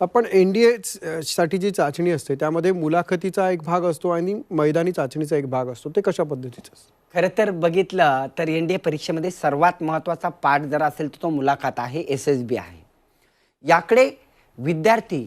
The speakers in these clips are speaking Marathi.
आपण एन डी ए साठी जी चाचणी असते त्यामध्ये मुलाखतीचा एक भाग असतो आणि मैदानी चाचणीचा एक भाग असतो. ते कशा पद्धतीचं असतं? खरं तर बघितलं तर एन डी ए परीक्षेमध्ये सर्वात महत्त्वाचा पाठ जर असेल तर तो मुलाखत आहे एस एस बी आहे. याकडे विद्यार्थी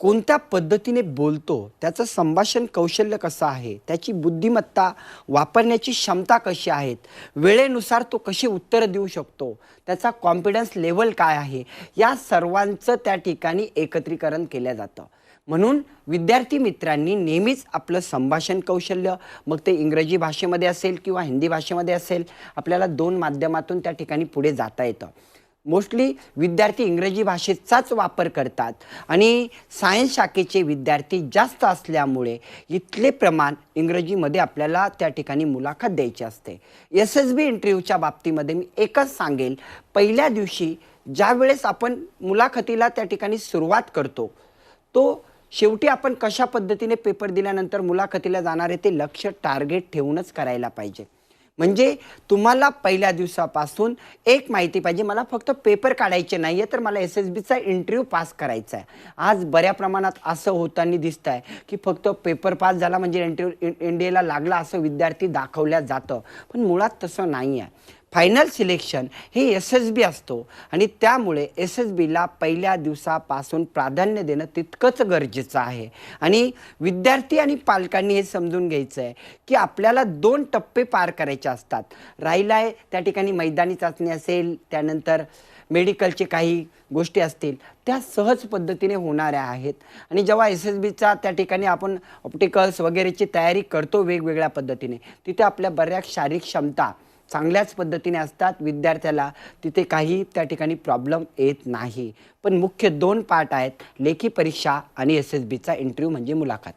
कोणत्या पद्धतीने बोलतो त्याचं संभाषण कौशल्य कसं आहे त्याची बुद्धिमत्ता वापरण्याची क्षमता कशी आहेत वेळेनुसार तो कशी उत्तरं देऊ शकतो त्याचा कॉन्फिडन्स लेवल काय आहे या सर्वांचं त्या ठिकाणी एकत्रीकरण केलं जातं. म्हणून विद्यार्थी मित्रांनी नेहमीच आपलं संभाषण कौशल्य मग ते इंग्रजी भाषेमध्ये असेल किंवा हिंदी भाषेमध्ये असेल आपल्याला दोन माध्यमातून त्या ठिकाणी पुढे जाता येतं. मोस्टली विद्यार्थी इंग्रजी भाषेचाच वापर करतात. आणि सायन्स शाखेचे विद्यार्थी जास्त असल्यामुळे इथले प्रमाण इंग्रजीमध्ये आपल्याला त्या ठिकाणी मुलाखत द्यायची असते. एस एस बी इंटरव्ह्यूच्या बाबतीमध्ये मी एकच सांगेल. पहिल्या दिवशी ज्यावेळेस आपण मुलाखतीला त्या ठिकाणी सुरुवात करतो तो शेवटी आपण कशा पद्धतीने पेपर दिल्यानंतर मुलाखतीला जाणारे ते लक्ष टार्गेट ठेवूनच करायला पाहिजे. म्हणजे तुम्हाला पहिल्या दिवसापासून एक माहिती पाहिजे. मला फक्त पेपर काढायचे नाही आहे तर मला एस एस बीचा इंटरव्ह्यू पास करायचा आहे आज बऱ्या प्रमाणात असं होताना दिसत आहे की फक्त पेपर पास झाला म्हणजे इंटरव्ह्यू इंडियाला लागला असं विद्यार्थी दाखवल्या जातं. पण मुळात तसं नाही आहे फायनल सिलेक्शन हे एस एस बी असतो. आणि त्यामुळे एस एस बीला पहिल्या दिवसापासून प्राधान्य देणं तितकंच गरजेचं आहे. आणि विद्यार्थी आणि पालकांनी हे समजून घ्यायचं आहे की आपल्याला दोन टप्पे पार करायचे असतात. राहिला आहे त्या ठिकाणी मैदानी चाचणी असेल त्यानंतर मेडिकलचे काही गोष्टी असतील त्या सहज पद्धतीने होणाऱ्या आहेत. आणि जेव्हा एस एस बीचा त्या ठिकाणी आपण ऑप्टिकल्स वगैरेची तयारी करतो वेगवेगळ्या पद्धतीने तिथे आपल्या बऱ्याच शारीरिक क्षमता चांगल्याच पद्धतीने असतात विद्यार्थ्याला तिथे काही त्या ठिकाणी प्रॉब्लेम येत नाही. पण मुख्य दोन पार्ट आहेत लेखी परीक्षा आणि एस एस बीचा इंटरव्ह्यू म्हणजे मुलाखत.